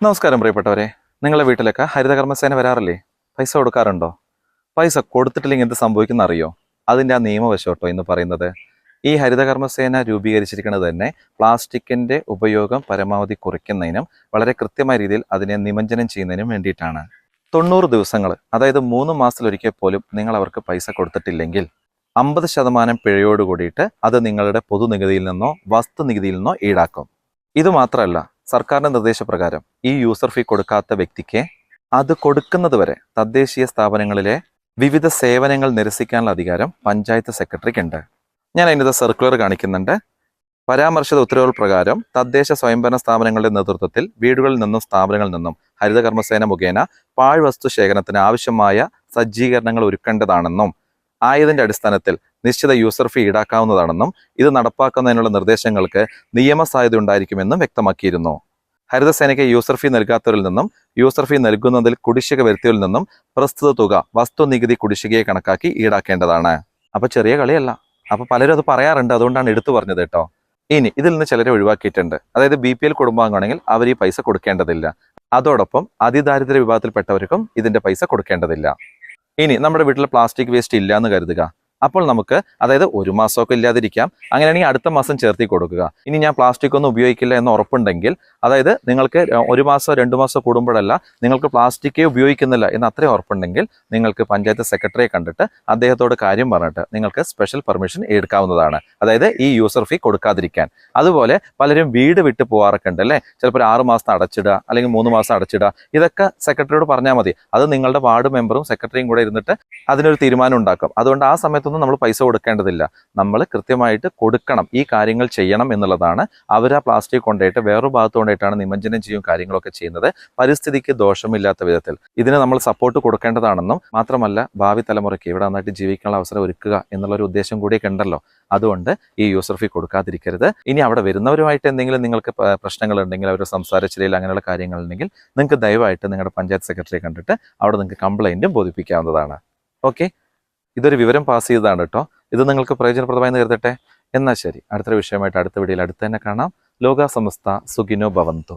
നമസ്കാരം പ്രിയപ്പെട്ടവരെ. നിങ്ങളുടെ വീട്ടിലൊക്കെ ഹരിതകർമ്മസേന വരാറില്ലേ? പൈസ കൊടുക്കാറുണ്ടോ? പൈസ കൊടുത്തിട്ടില്ലെങ്കിൽ എന്ത് സംഭവിക്കുന്ന അറിയോ അതിന്റെ ആ നിയമവശോട്ടോ എന്ന് പറയുന്നത്. ഈ ഹരിതകർമ്മസേന രൂപീകരിച്ചിരിക്കുന്നത് തന്നെ പ്ലാസ്റ്റിക്കിന്റെ ഉപയോഗം പരമാവധി കുറയ്ക്കുന്നതിനും വളരെ കൃത്യമായ രീതിയിൽ അതിനെ നിമഞ്ജനം ചെയ്യുന്നതിനും വേണ്ടിയിട്ടാണ്. തൊണ്ണൂറ് ദിവസങ്ങൾ അതായത് മൂന്ന് മാസത്തിലൊരിക്കൽ പോലും നിങ്ങൾ അവർക്ക് പൈസ കൊടുത്തിട്ടില്ലെങ്കിൽ അമ്പത് ശതമാനം പിഴയോട് കൂടിയിട്ട് അത് നിങ്ങളുടെ പൊതുനികുതിയിൽ നിന്നോ വസ്തുനികുതിയിൽ നിന്നോ ഈടാക്കും. ഇത് മാത്രമല്ല സർക്കാരിന്റെ നിർദ്ദേശപ്രകാരം ഈ യൂസർ ഫീ കൊടുക്കാത്ത വ്യക്തിക്ക് അത് കൊടുക്കുന്നത് വരെ തദ്ദേശീയ സ്ഥാപനങ്ങളിലെ വിവിധ സേവനങ്ങൾ നിരസിക്കാനുള്ള അധികാരം പഞ്ചായത്ത് സെക്രട്ടറിക്ക് ഉണ്ട്. ഞാൻ അതിന്റെ സർക്കുലർ കാണിക്കുന്നുണ്ട്. പരാമർശിത ഉത്തരവുകൾ പ്രകാരം തദ്ദേശ സ്വയംഭരണ സ്ഥാപനങ്ങളുടെ നേതൃത്വത്തിൽ വീടുകളിൽ നിന്നും സ്ഥാപനങ്ങളിൽ നിന്നും ഹരിതകർമ്മസേന മുഖേന പാഴ്വസ്തു ശേഖരണത്തിന് ആവശ്യമായ സജ്ജീകരണങ്ങൾ ഒരുക്കേണ്ടതാണെന്നും ആയതിന്റെ അടിസ്ഥാനത്തിൽ നിശ്ചിത യൂസർ ഫീ ഈടാക്കാവുന്നതാണെന്നും ഇത് നടപ്പാക്കുന്നതിനുള്ള നിർദ്ദേശങ്ങൾക്ക് നിയമസാധ്യത ഉണ്ടായിരിക്കുമെന്നും വ്യക്തമാക്കിയിരുന്നു. ഹരിതസേനയ്ക്ക് യൂസർ ഫീ നൽകാത്തവരിൽ നിന്നും യൂസർ ഫീ നൽകുന്നതിൽ കുടിശ്ശിക വരുത്തിയവരിൽ നിന്നും പ്രസ്തുത തുക വസ്തുനികുതി കുടിശ്ശികയെ കണക്കാക്കി ഈടാക്കേണ്ടതാണ്. അപ്പോൾ ചെറിയ കളിയല്ല. അപ്പോൾ പലരും അത് പറയാറുണ്ട്. അതുകൊണ്ടാണ് എടുത്തു പറഞ്ഞത് കേട്ടോ. ഇനി ഇതിൽ നിന്ന് ചിലരെ ഒഴിവാക്കിയിട്ടുണ്ട്. അതായത് ബി പി എൽ കുടുംബാംഗമാണെങ്കിൽ അവർ ഈ പൈസ കൊടുക്കേണ്ടതില്ല. അതോടൊപ്പം അതിദാരിദ്ര്യ വിഭാഗത്തിൽപ്പെട്ടവർക്കും ഇതിന്റെ പൈസ കൊടുക്കേണ്ടതില്ല. ഇനി നമ്മുടെ വീട്ടിൽ പ്ലാസ്റ്റിക് വേസ്റ്റ് ഇല്ല എന്ന് കരുതുക. അപ്പോൾ നമുക്ക് അതായത് ഒരു മാസമൊക്കെ ഇല്ലാതിരിക്കാം. അങ്ങനെയാണെങ്കിൽ അടുത്ത മാസം ചേർത്തി കൊടുക്കുക. ഇനി ഞാൻ പ്ലാസ്റ്റിക് ഒന്നും ഉപയോഗിക്കില്ല എന്ന് ഉറപ്പുണ്ടെങ്കിൽ അതായത് നിങ്ങൾക്ക് ഒരു മാസം രണ്ട് മാസം കൂടുമ്പോഴല്ല നിങ്ങൾക്ക് പ്ലാസ്റ്റിക്കേ ഉപയോഗിക്കുന്നില്ല എന്ന് അത്രയും ഉറപ്പുണ്ടെങ്കിൽ നിങ്ങൾക്ക് പഞ്ചായത്ത് സെക്രട്ടറിയെ കണ്ടിട്ട് അദ്ദേഹത്തോട് കാര്യം പറഞ്ഞിട്ട് നിങ്ങൾക്ക് സ്പെഷ്യൽ പെർമിഷൻ എടുക്കാവുന്നതാണ്. അതായത് ഈ യൂസർ ഫീ കൊടുക്കാതിരിക്കാൻ. അതുപോലെ പലരും വീട് വിട്ടു പോകാറൊക്കെ ഉണ്ട് അല്ലേ? ചിലപ്പോൾ ആറ് മാസം അടച്ചിടുക അല്ലെങ്കിൽ മൂന്ന് മാസം അടച്ചിടുക. ഇതൊക്കെ സെക്രട്ടറിയോട് പറഞ്ഞാൽ മതി. അത് നിങ്ങളുടെ വാർഡ് മെമ്പറും സെക്രട്ടറിയും കൂടെ ഇരുന്നിട്ട് അതിനൊരു തീരുമാനം ഉണ്ടാക്കും. അതുകൊണ്ട് ആ സമയത്തൊന്നും നമ്മൾ പൈസ കൊടുക്കേണ്ടതില്ല. നമ്മൾ കൃത്യമായിട്ട് കൊടുക്കണം. ഈ കാര്യങ്ങൾ ചെയ്യണം എന്നുള്ളതാണ് അവർ ആ പ്ലാസ്റ്റിക് കൊണ്ടായിട്ട് വേറൊരു ഭാഗത്ത് കൊണ്ടായിട്ടാണ് നിമഞ്ജനം ചെയ്യും കാര്യങ്ങളൊക്കെ ചെയ്യുന്നത്. പരിസ്ഥിതിക്ക് ദോഷമില്ലാത്ത വിധത്തിൽ ഇതിന് നമ്മൾ സപ്പോർട്ട് കൊടുക്കേണ്ടതാണെന്നും മാത്രമല്ല ഭാവി തലമുറയ്ക്ക് ഇവിടെ നന്നായിട്ട് ജീവിക്കാനുള്ള അവസരം ഒരുക്കുക എന്നുള്ളൊരു ഉദ്ദേശം കൂടിയൊക്കെ ഉണ്ടല്ലോ. അതുകൊണ്ട് ഈ യൂസർ ഫീ കൊടുക്കാതിരിക്കരുത്. ഇനി അവിടെ വരുന്നവരുമായിട്ട് എന്തെങ്കിലും നിങ്ങൾക്ക് പ്രശ്നങ്ങൾ ഉണ്ടെങ്കിൽ അവരുടെ സംസാരച്ചിലയിൽ അങ്ങനെയുള്ള കാര്യങ്ങൾ ഉണ്ടെങ്കിൽ നിങ്ങൾക്ക് ദയവായിട്ട് നിങ്ങളുടെ പഞ്ചായത്ത് സെക്രട്ടറിയെ കണ്ടിട്ട് അവിടെ നിങ്ങൾക്ക് കംപ്ലൈന്റും ബോധിപ്പിക്കാവുന്നതാണ്. ഓക്കെ ഇതൊരു വിവരം പാസ് ചെയ്തതാണ് കേട്ടോ ഇത് നിങ്ങൾക്ക് പ്രയോജനപ്രദമായി നേരിടട്ടെ എന്നാൽ ശരി. അടുത്തൊരു വിഷയമായിട്ട് അടുത്ത വീഡിയോയിൽ അടുത്ത് തന്നെ കാണാം. ലോകാസമസ്ത സുഖിനോ ഭവന്തു.